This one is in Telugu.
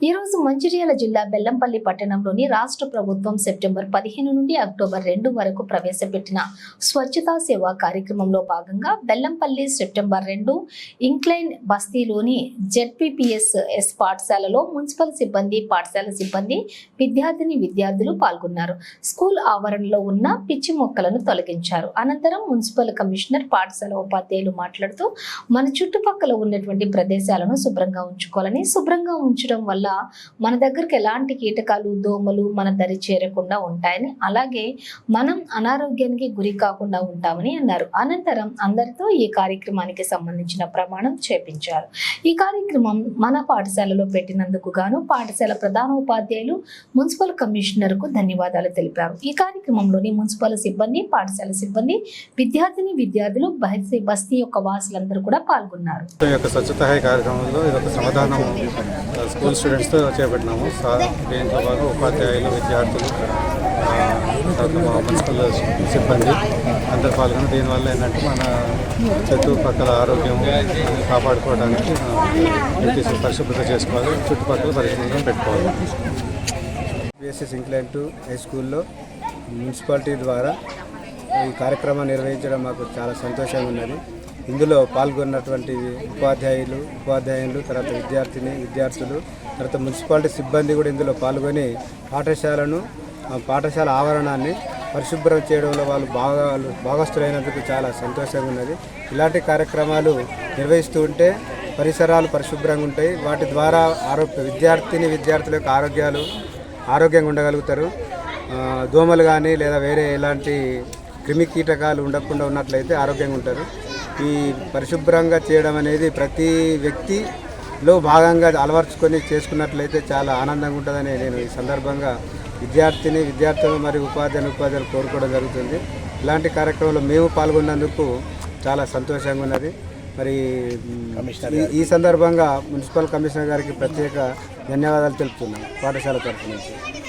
ఈ రోజు మంచిర్యాల జిల్లా బెల్లంపల్లి పట్టణంలోని రాష్ట్ర ప్రభుత్వం సెప్టెంబర్ పదిహేను నుండి అక్టోబర్ రెండు వరకు ప్రవేశపెట్టిన స్వచ్ఛతా సేవ కార్యక్రమంలో భాగంగా బెల్లంపల్లి సెప్టెంబర్ రెండు ఇంక్లైన్ బస్తీలోని జెడ్పీపీఎస్ ఎస్ పాఠశాలలో మున్సిపల్ సిబ్బంది పాఠశాల సిబ్బంది విద్యార్థిని విద్యార్థులు పాల్గొన్నారు. స్కూల్ ఆవరణలో ఉన్న పిచ్చి మొక్కలను తొలగించారు. అనంతరం మున్సిపల్ కమిషనర్ పాఠశాల ఉపాధ్యాయులు మాట్లాడుతూ మన చుట్టుపక్కల ఉన్నటువంటి ప్రదేశాలను శుభ్రంగా ఉంచుకోవాలని శుభ్రంగా ఉంచడం వల్ల మన దగ్గరికి ఎలాంటి కీటకాలు దోమలు మన దరి చేరకుండా ఉంటాయని అలాగే మనం అనారోగ్యానికి గురి కాకుండా ఉంటామని అన్నారు. అనంతరం అందరితో ఈ కార్యక్రమానికి సంబంధించిన ప్రమాణం చేపించారు. ఈ కార్యక్రమం మన పాఠశాలలో పెట్టినందుకు గాను పాఠశాల ప్రధాన ఉపాధ్యాయులు మున్సిపల్ కమిషనర్కు ధన్యవాదాలు తెలిపారు. ఈ కార్యక్రమంలోని మున్సిపల్ సిబ్బంది పాఠశాల సిబ్బంది విద్యార్థిని విద్యార్థులు బస్తీ యొక్క వాసులందరూ కూడా పాల్గొన్నారు. స్వచ్ఛత కార్యక్రమంలో ఇది ఒక సమాధానం స్కూల్ స్టూడెంట్స్తో చేపట్టినాము. దీంట్లో భాగంగా ఉపాధ్యాయులు విద్యార్థులు తర్వాత మా మున్సిపల్ సిబ్బంది అందరు పాల్గొని దీనివల్ల ఏంటంటే మన చుట్టుపక్కల ఆరోగ్యం కాపాడుకోవడానికి ఇంటి పరిశుభ్రత చేసుకోవాలి చుట్టుపక్కల పరిశుభ్రంగా పెట్టుకోవాలి. బిఎస్సి సింక్లైన్ టు హై స్కూల్లో మున్సిపాలిటీ ద్వారా ఈ కార్యక్రమాన్ని నిర్వహించడం మాకు చాలా సంతోషంగా ఉన్నది. ఇందులో పాల్గొన్నటువంటి ఉపాధ్యాయులు ఉపాధ్యాయులు తర్వాత విద్యార్థిని విద్యార్థులు తర్వాత మున్సిపాలిటీ సిబ్బంది కూడా ఇందులో పాల్గొని పాఠశాలను పాఠశాల ఆవరణాన్ని పరిశుభ్రం చేయడంలో వాళ్ళు బాగా భాగస్థులైనందుకు చాలా సంతోషంగా ఉన్నది. ఇలాంటి కార్యక్రమాలు నిర్వహిస్తూ ఉంటే పరిసరాలు పరిశుభ్రంగా ఉంటాయి. వాటి ద్వారా ఆరోగ్య విద్యార్థిని విద్యార్థుల యొక్క ఆరోగ్యాలు ఆరోగ్యంగా ఉండగలుగుతారు. దోమలు కానీ లేదా వేరే ఎలాంటి క్రిమి కీటకాలు ఉండకుండా ఉన్నట్లయితే ఆరోగ్యంగా ఉంటారు. ఈ పరిశుభ్రంగా చేయడం అనేది ప్రతి వ్యక్తిలో భాగంగా అలవర్చుకొని చేసుకున్నట్లయితే చాలా ఆనందంగా ఉంటుందని నేను ఈ సందర్భంగా విద్యార్థిని విద్యార్థులు మరియు ఉపాధ్యాయులు ఉపాధ్యాయులు కోరుకోవడం జరుగుతుంది. ఇలాంటి కార్యక్రమంలో మేము పాల్గొన్నందుకు చాలా సంతోషంగా ఉన్నది. మరి ఈ- సందర్భంగా మున్సిపల్ కమిషనర్ గారికి ప్రత్యేక ధన్యవాదాలు తెలుపుతున్నాం పాఠశాల తరఫు నుంచి.